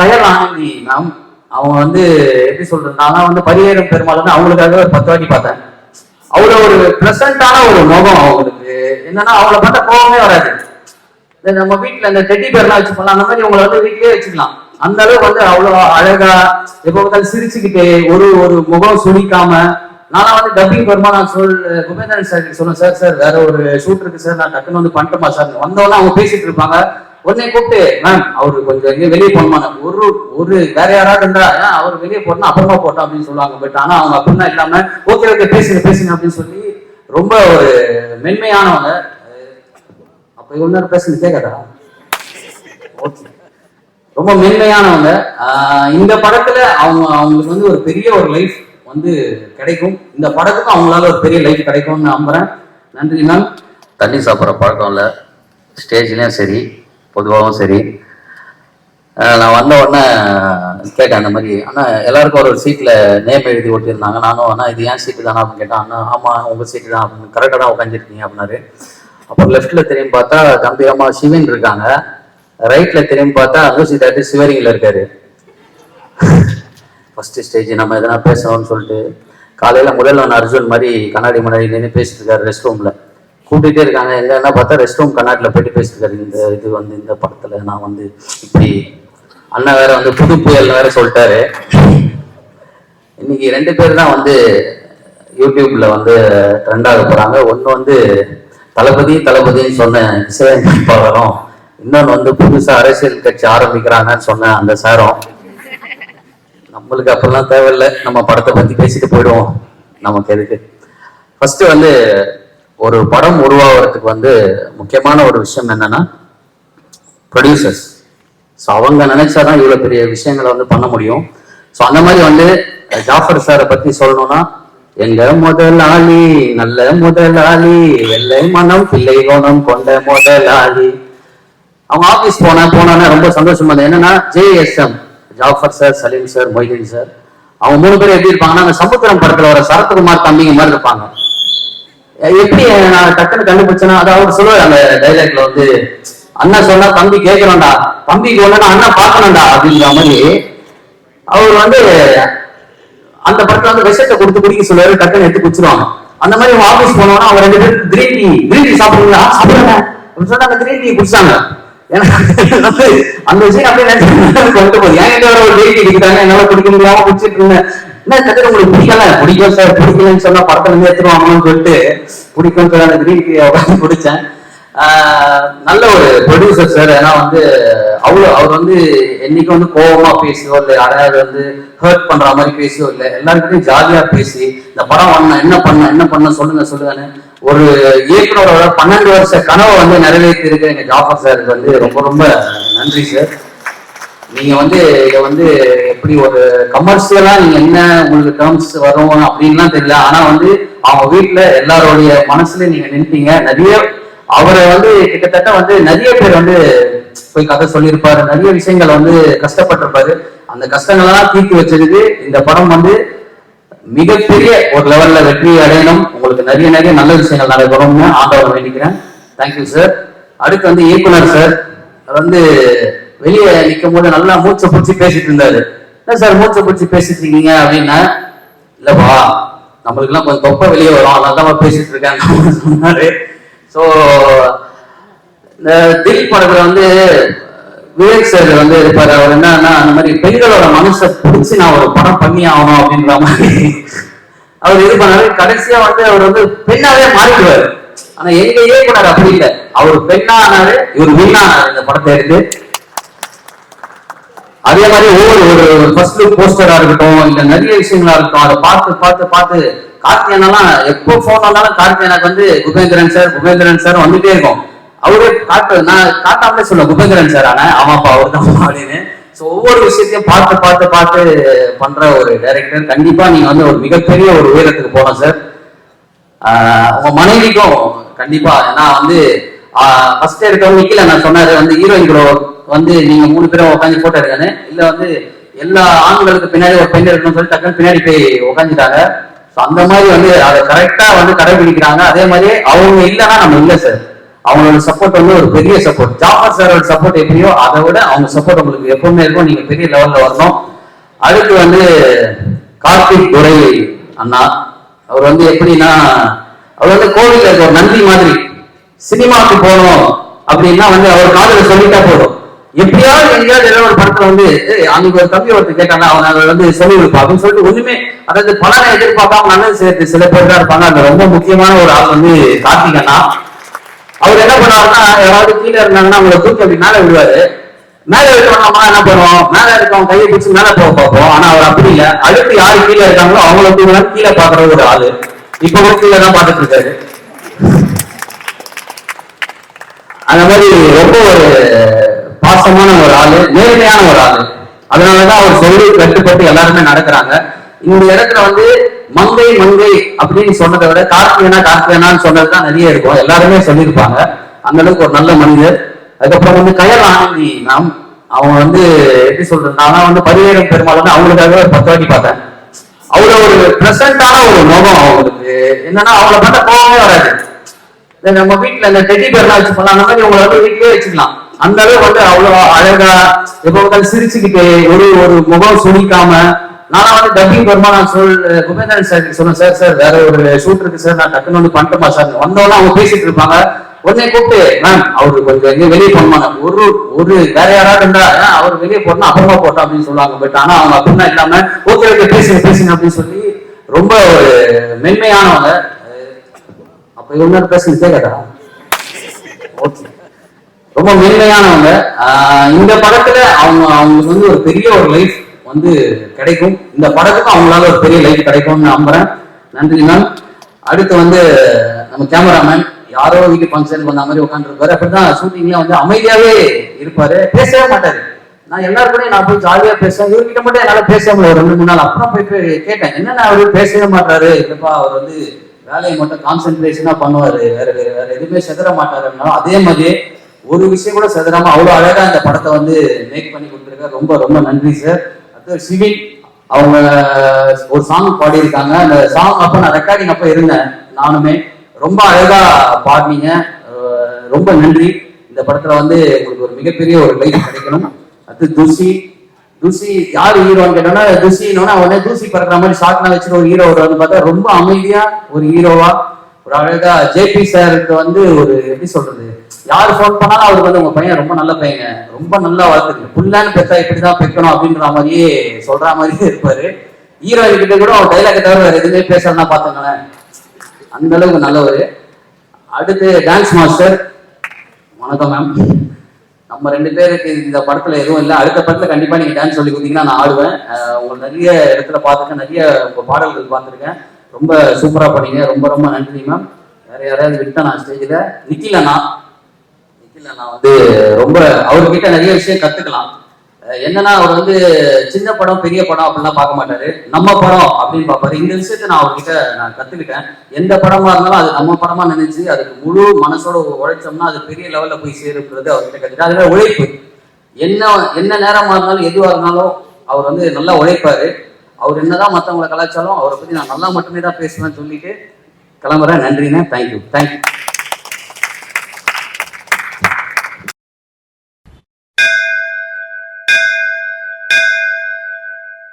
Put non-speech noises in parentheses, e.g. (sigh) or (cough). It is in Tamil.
கயல் ஆனந்தி மேம் அவங்க வந்து எப்படி சொல்றது நான் வந்து பரியேறும் பெருமாள் வந்து அவங்களுக்காக ஒரு பத்து வாட்டி பார்த்தேன். அவ்வளோ ஒரு ப்ரெசண்டான ஒரு முகம் அவங்களுக்கு. என்னன்னா அவங்கள பார்த்தா கோபமே வராது. நம்ம வீட்டுல இந்த டெட்டி பேர்லாம் வச்சு பண்ணலாம் அந்த மாதிரி உங்களை வந்து வீட்லயே வச்சுக்கலாம். அந்த அளவுக்கு வந்து அவ்வளோ அழகா எப்போ பார்த்தாலும் சிரிச்சுக்கிட்டு ஒரு ஒரு முகம் சுளிக்காம நானா வந்து டப்பிங் வருமா நான் சொல் குபேந்திரன் சார் சொன்னேன் சார் சார் வேற ஒரு ஷூட் இருக்கு சார் நான் டக்குன்னு வந்து பண்ணிட்டோமா சார் வந்தவொடனே அவங்க பேசிட்டு இருப்பாங்க. உடனே கூப்பிட்டு மேம் அவரு கொஞ்சம் எங்கேயும் வெளியே போகணுமா ஒரு ஒரு வேற யாராவது இருந்தா அவர் வெளியே போட்டா அப்புறமா போட்டோம் அப்படின்னு சொல்லுவாங்க. பட் ஆனா அவங்க அப்படின்னா இல்லாம ஓகே ஓகே பேசுங்க பேசுங்க அப்படின்னு சொல்லி ரொம்ப ஒரு மென்மையானவங்க. அப்ப இவ்வளவு பேசுங்க கேட்காதா ஓகே. ரொம்ப மென்மையானவங்க. இந்த படத்துல அவங்க அவங்களுக்கு வந்து ஒரு பெரிய ஒரு லைஃப் வந்து கிடைக்கும். இந்த படத்துக்கும் அவங்களால ஒரு பெரிய லைஃப் கிடைக்கும்னு நம்புறேன். நன்றி மேம். தண்ணி சாப்பிட்ற பழக்கம் இல்லை. ஸ்டேஜ்லேயும் சரி. பொதுவாகவும் சரி. நான் வந்த உடனே கேட்டேன் அந்த மாதிரி அண்ணா எல்லாருக்கும் ஒரு சீட்டில் நேம் எழுதி ஓட்டியிருந்தாங்க நானும் அண்ணா இது ஏன் சீட்டு தானா? அப்படின்னு கேட்டேன். அண்ணா ஆமாம் உங்கள் சீட்டு தான். அப்படின்னு கரெக்டாக தான் உட்காந்துருக்கீங்க அப்படின்னாரு. அப்புறம் லெஃப்ட்டில் திரும்பி பார்த்தா கம்பீரமாக சிவன் இருக்காங்க. ரைட்டில் திரும்பி பார்த்தா மியூசிக் டேரக்டர் சிவரிங்கில் இருக்காரு. (laughs) ஃபஸ்ட்டு ஸ்டேஜ் நம்ம எதனா பேசணும்னு சொல்லிட்டு காலையில் முதல்வன் அர்ஜுன் மாதிரி கண்ணாடி முன்னாடி நின்று பேசிட்டு இருக்காரு ரெஸ்ட் ரூமில் கூட்டிகிட்டே இருக்காங்க. எங்க என்ன பார்த்தா ரெஸ்ட் ரூம் கண்ணாட்டில் போயிட்டு பேசிட்டு இந்த இது வந்து இந்த படத்தில் நான் வந்து இப்படி அண்ணன் வேற வந்து புது புயல் வேற சொல்லிட்டாரு. இன்னைக்கு ரெண்டு பேர் தான் வந்து யூடியூப்ல வந்து ட்ரெண்டாக போகிறாங்க போறாங்க. ஒன்று வந்து தளபதி தளபதின்னு சொன்ன இசையமைப்பாளரும் இன்னொன்று வந்து புதுசா அரசியல் கட்சி ஆரம்பிக்கிறாங்கன்னு சொன்ன அந்த சாரும். நம்மளுக்கு அப்பெல்லாம் தேவையில்லை. நம்ம படத்தை பத்தி பேசிட்டு போயிடுவோம். நமக்கு எதுக்கு? ஃபர்ஸ்ட் வந்து ஒரு படம் உருவாகிறதுக்கு வந்து முக்கியமான ஒரு விஷயம் என்னன்னா ப்ரொடியூசர்ஸ் ஸோ அவங்க நினைச்சாதான் இவ்வளோ பெரிய விஷயங்களை வந்து பண்ண முடியும். ஸோ அந்த மாதிரி வந்து ஜாஃபர் சாரை பத்தி சொல்லணும்னா எங்க முதலாளி நல்ல முதலாளி வெள்ளை மனம் பிள்ளை கோணம் கொண்ட முதலாளி. அவங்க ஆபீஸ் போனா போனோன்னே ரொம்ப சந்தோஷமா இருந்தது. என்னன்னா JSM Jafar sir Salim sir Moideen sir அவங்க மூணு பேரும் எப்படி இருப்பாங்கன்னா அந்த சமுத்திரம் படத்துல வர சரத்குமார் தம்பிங்க மாதிரி இருப்பாங்க. எப்படி நான் டக்குன்னு கண்டுபிடிச்சேன்னா அதாவது சொல்லுவார் அந்த டைலாக்ல வந்து அண்ணா சொன்னா தம்பி கேட்கணும்டா. தம்பிக்கு ஒண்ணு அண்ணா பார்க்கணும்டா அப்படிங்கிற மாதிரி. அவர் வந்து அந்த படத்துல வந்து விஷத்தை கொடுத்து குடிக்க சொல்லுவாரு டக்குன்னு எடுத்து குடிச்சிருவாங்க. அந்த மாதிரி அவங்க ஆபீஸ் போனோம்னா அவங்க ரெண்டு பேரும் கிரீன் டீ கிரீன் டீ சாப்பிடுங்களா சாப்பிடுங்க. அப்படின்னு சொன்னா அந்த கிரீன் டீ குடிச்சாங்க. ஏன்னா அந்த விஷயம் அப்படியே கொண்டு போகுது. ஏன் கிட்ட ஒரு கிரீன் டீ என்னால குடிக்க முடியாம குடிச்சிட்டு இருந்தேன். என்ன கதை உங்களுக்கு பிடிக்கல? பிடிக்கும் சார் பிடிக்கலன்னு சொன்னா படத்துல இருந்து எடுத்துருவாங்கன்னு சொல்லிட்டு பிடிக்கும் சார் அந்த கிரீன் டீ உட்காந்து நல்ல ஒரு ப்ரொடியூசர் சார். ஏன்னா வந்து அவ்வளோ அவர் வந்து என்னைக்கு வந்து கோபமா பேசியோ இல்லை யாரையாவது வந்து ஹர்ட் பண்ற மாதிரி பேசியோ இல்லை எல்லாருக்கிட்டையும் ஜாலியா பேசி இந்த படம் பண்ண என்ன பண்ண என்ன பண்ண சொல்லுங்க சொல்லுங்கன்னு ஒரு இயக்குனரோட பன்னெண்டு வருஷ கனவை வந்து நிறைவேற்றி இருக்க எங்க ஜாஃபர் சாருக்கு வந்து ரொம்ப ரொம்ப நன்றி சார். நீங்க வந்து இதை வந்து எப்படி ஒரு கமர்ஷியலா நீங்க என்ன உங்களுக்கு டேர்ம்ஸ் வரும் அப்படின்லாம் தெரியல. ஆனா வந்து அவங்க வீட்டுல எல்லாருடைய மனசுல நீங்க நினைப்பீங்க. நிறைய அவரை வந்து கிட்டத்தட்ட வந்து நிறைய பேர் வந்து போய் கதை சொல்லியிருப்பாரு. நிறைய விஷயங்கள் வந்து கஷ்டப்பட்டிருப்பாரு. அந்த கஷ்டங்களெல்லாம் தீர்த்து வச்சிருக்கு. இந்த படம் வந்து மிகப்பெரிய ஒரு லெவல்ல வெற்றி அடையணும். உங்களுக்கு நிறைய நிறைய நல்ல விஷயங்கள் நடைபெறும்னு ஆண்டவரை வேண்டிக்கிறேன். தேங்க்யூ சார் அடுத்து வந்து இயக்குனர் சார் வந்து வெளியே நிற்கும் போது நல்லா மூச்சை பிடிச்சி பேசிட்டு இருந்தாரு. என்ன சார் மூச்சை பிடிச்சி பேசிட்டு இருக்கீங்க அப்படின்னா இல்லப்பா நம்மளுக்குலாம் கொஞ்சம் தொப்பை வெளியே வரும். அதனால தான் பேசிட்டு இருக்காங்க. சொன்னாரு. ஸோ இந்த தில் படத்துல வந்து விவேக் சார் வந்து இருப்பாரு. அவர் என்னன்னா அந்த மாதிரி பெண்களோட மனசை பிடிச்சி நான் ஒரு படம் பண்ணி ஆகணும் அப்படின்ற மாதிரி. அவர் இது பண்ணாரு. கடைசியா வந்து அவர் வந்து பெண்ணாவே மாறிடுவாரு. ஆனா எங்க இயக்குனர் அப்படி இல்லை. அவர் பெண்ணானாரு இவர் வீணானாரு இந்த படத்தை எடுத்து. அதே மாதிரி ஒவ்வொரு ஒரு ஃபர்ஸ்ட் லுக் போஸ்டரா இருக்கட்டும் இல்ல நிறைய விஷயங்களா இருக்கட்டும் அதை பார்த்து பார்த்து பார்த்து கார்த்தியனெல்லாம் எப்போ போன் வந்தாலும் கார்த்தியனுக்கு வந்து குபேந்திரன் சார் குபேந்திரன் சார் வந்துட்டே இருக்கும். அவரே காட்டு நான் காட்டாமலே சொல்ல குபேந்திரன் சார் ஆனா ஆமாப்பா அவர் தான் அப்படின்னு. ஸோ ஒவ்வொரு விஷயத்தையும் பார்த்து பார்த்து பார்த்து பண்ற ஒரு டைரக்டர் கண்டிப்பா நீங்க வந்து ஒரு மிகப்பெரிய ஒரு உயரத்துக்கு போகணும் சார் உங்க மனைவிக்கும் கண்டிப்பா. ஏன்னா வந்து ஃபர்ஸ்ட் எடுத்தவங்க கீழே நான் சொன்னாரு வந்து ஹீரோயின் கூட வந்து நீங்க மூணு பேரும் உட்காந்து போட்டோ எடுக்கன்னு இல்ல வந்து எல்லா ஆண்களுக்கு பின்னாடி ஒரு பெண் இருக்கணும்னு சொல்லி டக்குன்னு பின்னாடி போய் உட்காந்துட்டாங்க ஸோ அந்த மாதிரி வந்து அதை கரெக்டா வந்து கடைபிடிக்கிறாங்க. அதே மாதிரி அவங்க இல்லைன்னா நம்ம இல்லை சார் அவங்களோட சப்போர்ட் வந்து ஒரு பெரிய சப்போர்ட் ஜாஃபர் சாரோட சப்போர்ட் எப்படியோ அதை விட அவங்க சப்போர்ட் உங்களுக்கு எப்பவுமே இருக்கும். நீங்க பெரிய லெவல்ல வரணும். அடுத்து வந்து கார்த்திக் துரை அண்ணா. அவர் வந்து எப்படின்னா அவர் வந்து கோவில்ல இருக்க ஒரு நந்தி மாதிரி சினிமாவுக்கு போகணும் அப்படின்னா வந்து அவர் காதல சொல்லிட்டா போதும். எப்படியாவது எங்கேயாவது ஏதாவது ஒரு படத்துல வந்து அன்னைக்கு ஒரு தம்பி ஒருத்தர் கேட்டாங்க அவன் அதை வந்து சொல்லி கொடுப்பா அப்படின்னு சொல்லிட்டு ஒண்ணுமே அதாவது பலனை எதிர்பார்க்காம நல்லது சேர்த்து சில பேர் தான் இருப்பாங்க. அந்த ரொம்ப முக்கியமான ஒரு ஆள் வந்து கார்த்திக் அண்ணா. அவர் என்ன பண்ணுவாருன்னா யாராவது கீழே இருந்தாங்கன்னா அவங்களை தூக்கி அப்படி மேலே விடுவாரு. மேலே இருக்கவங்க என்ன பண்ணுவோம்? மேல இருக்கவங்க கையை பிடிச்சி மேலே போக பார்ப்போம். ஆனா அவர் அப்படி இல்லை. அடுத்து யாரு கீழே இருக்காங்களோ அவங்கள தூங்க கீழே பாக்குற ஒரு ஆளு. இப்ப கூட கீழே தான் பாத்துட்டு இருக்காரு. அந்த மாதிரி ரொம்ப ஒரு பாசமான ஒரு ஆளு நேர்மையான ஒரு ஆளு. அதனாலதான் அவர் சொல்லி கட்டுப்பட்டு எல்லாருமே நடக்கிறாங்க. இந்த இடத்துல வந்து மங்கை மங்கை அப்படின்னு சொன்னதை விட கார்த்திகனா கார்த்திகனான்னு சொன்னதுதான் நிறைய இருக்கும். எல்லாருமே சொல்லியிருப்பாங்க. அந்த அளவுக்கு ஒரு நல்ல மனிதர். அதுக்கப்புறம் வந்து கயல் ஆனந்தி நாம் அவங்க வந்து எப்படி சொல்றது நான் வந்து பரிவேரம் பெருமாள் வந்து அவங்களுக்காக ஒரு பத்து வாட்டி பார்த்தேன். அவ்வளவு ஒரு பிரசண்டான ஒரு முகம் அவங்களுக்கு. என்னன்னா அவங்கள பார்த்தா கோவமே வராது. நம்ம வீட்டுல இந்த டெட்டி பேர்லாம் வச்சு பண்ணலாம். அந்த மாதிரி உங்களை வந்து வீட்லயே வச்சுக்கலாம். அந்த அளவு வந்து அவ்வளவு அழகா எப்ப பார்த்தாலும் சிரிச்சுக்கிட்டு ஒரு ஒரு முகம் சுழிக்காம நான் வந்து டப்பிங் வருமா நான் சொல் குபேந்திரன் சார் சொன்னேன் சார் சார் வேற ஒரு ஷூட் இருக்கு சார் நான் டக்குன்னு வந்து பண்ணிட்டுமா சார் வந்தோடனே அவங்க பேசிட்டு இருப்பாங்க. உடனே கூப்பிட்டு மேம் அவரு கொஞ்சம் எங்க வெளியே போனாங்க ஒரு ஒரு வேற யாராவது இருந்தா அவர் வெளியே போனா அப்புறமா போட்டோம் அப்படின்னு சொல்லுவாங்க. பட் ஆனா அவங்க அப்படின்னா இல்லாம ஓகே ஓகே பேசுங்க பேசுங்க அப்படின்னு சொல்லி ரொம்ப ஒரு மென்மையானவங்க. அப்ப இவங்க பேசுங்க கேட்கதா ஓகே. ரொம்ப மேன்மையானவங்க. இந்த படத்துல அவங்க அவங்களுக்கு வந்து ஒரு பெரிய ஒரு லைஃப் வந்து கிடைக்கும். இந்த படத்துக்கும் அவங்களால ஒரு பெரிய லைஃப் கிடைக்கும்னு நம்புறேன். நன்றி மேம் அடுத்து வந்து நம்ம கேமராமேன் யாரோ வீட்டு ஃபங்க்ஷன் பண்ண மாதிரி உட்காந்துருப்பாரு அப்படிதான் ஷூட்டிங்ல வந்து அமைதியாவே இருப்பாரு. பேசவே மாட்டாரு. நான் எல்லாரும் கூட நான் போய் ஜாலியா பேசுவேன். இவர்கிட்ட மட்டும் என்னால பேச முடியல. ஒரு ரெண்டு மூணு நாள் அப்புறம் போய் கேட்டேன். என்னன்னா அவரு பேசவே மாட்டாரு இல்லப்பா அவர் வந்து வேலையை மட்டும் கான்சென்ட்ரேஷனா பண்ணுவாரு. வேற வேற வேற எதுவுமே செதற மாட்டாருனாலும் அதே மாதிரியே ஒரு விஷயம் கூட செதறாம அவ்வளவு அழகா இந்த படத்தை வந்து மேக் பண்ணி கொடுத்துருக்காரு. ரொம்ப ரொம்ப நன்றி சார் அடுத்து சிவின் அவங்க ஒரு சாங் பாடியிருக்காங்க. அந்த சாங் அப்ப நான் ரெக்கார்டிங் அப்ப இருந்தேன். நானுமே. ரொம்ப அழகா பாடினீங்க. ரொம்ப நன்றி. இந்த படத்துல வந்து உங்களுக்கு ஒரு மிகப்பெரிய ஒரு லைஃப் கிடைக்கணும். அடுத்து துசி தூசி யார் ஹீரோன்னு கேட்டோம்னா தூசினோன்னா உடனே தூசி பறக்கிற மாதிரி ஷார்ட்லாம் வச்சுட்டு ஒரு ஹீரோ வருவான்னு பார்த்தா ரொம்ப அமைதியா ஒரு ஹீரோவா ஒரு அழகா ஜேபி சாருக்கு வந்து ஒரு எப்படி சொல்றது யார் ஃபோன் பண்ணாலும் அவருக்கு வந்து உங்க பையன் ரொம்ப நல்ல பையன் ரொம்ப நல்லா வளர்த்துருக்கு புல்லான்னு பெத்தா இப்படிதான் பெக்கணும் அப்படின்ற மாதிரியே சொல்ற மாதிரியே இருப்பாரு. ஹீரோயின் கிட்ட கூட அவர் டைலாக் தவிர வேற எதுவுமே பேசலன்னா பாத்துங்களேன் அந்த அளவுக்கு நல்லவர். அடுத்து டான்ஸ் மாஸ்டர் வணக்கம் மேம் நம்ம ரெண்டு பேருக்கு இந்த படத்துல எதுவும் இல்லை. அடுத்த படத்துல கண்டிப்பா நீங்க டான்ஸ் சொல்லி கொடுத்தீங்கன்னா நான் ஆடுவேன். உங்களை நிறைய இடத்துல பார்த்துருக்கேன். நிறைய உங்க பாடல்கள் பார்த்துருக்கேன். ரொம்ப சூப்பரா பண்ணீங்க ரொம்ப ரொம்ப நன்றி மேம் வேற யாராவது விட்டா நான் ஸ்டேஜில் நிக்கில நான். நிக்கில நான் வந்து ரொம்ப அவர்கிட்ட நிறைய விஷயம் கத்துக்கலாம். என்னன்னா அவர் வந்து சின்ன படம் பெரிய படம் அப்படிலாம் பார்க்க மாட்டாரு. நம்ம படம் அப்படின்னு பார்ப்பாரு. இந்த விஷயத்த நான் அவர்கிட்ட நான் கத்துக்கிட்டேன். எந்த படமா இருந்தாலும் அது நம்ம படமா நினைச்சு அதுக்கு முழு மனசோட உழைச்சோம்னா அது பெரிய லெவல்ல போய் சேருன்றது அவர்கிட்ட கத்துக்கிட்டேன். அதுல உழைப்பு. என்ன என்ன நேரமா இருந்தாலும் எதுவா இருந்தாலும் அவர் வந்து நல்லா உழைப்பாரு. அவர் என்னதான் மற்றவங்களை கலாச்சாரம் அவரை பத்தி நான் நல்லா மட்டுமே தான் பேசுவேன்னு சொல்லிட்டு கிளம்புறேன். நன்றிண்ணே. Thank you thank you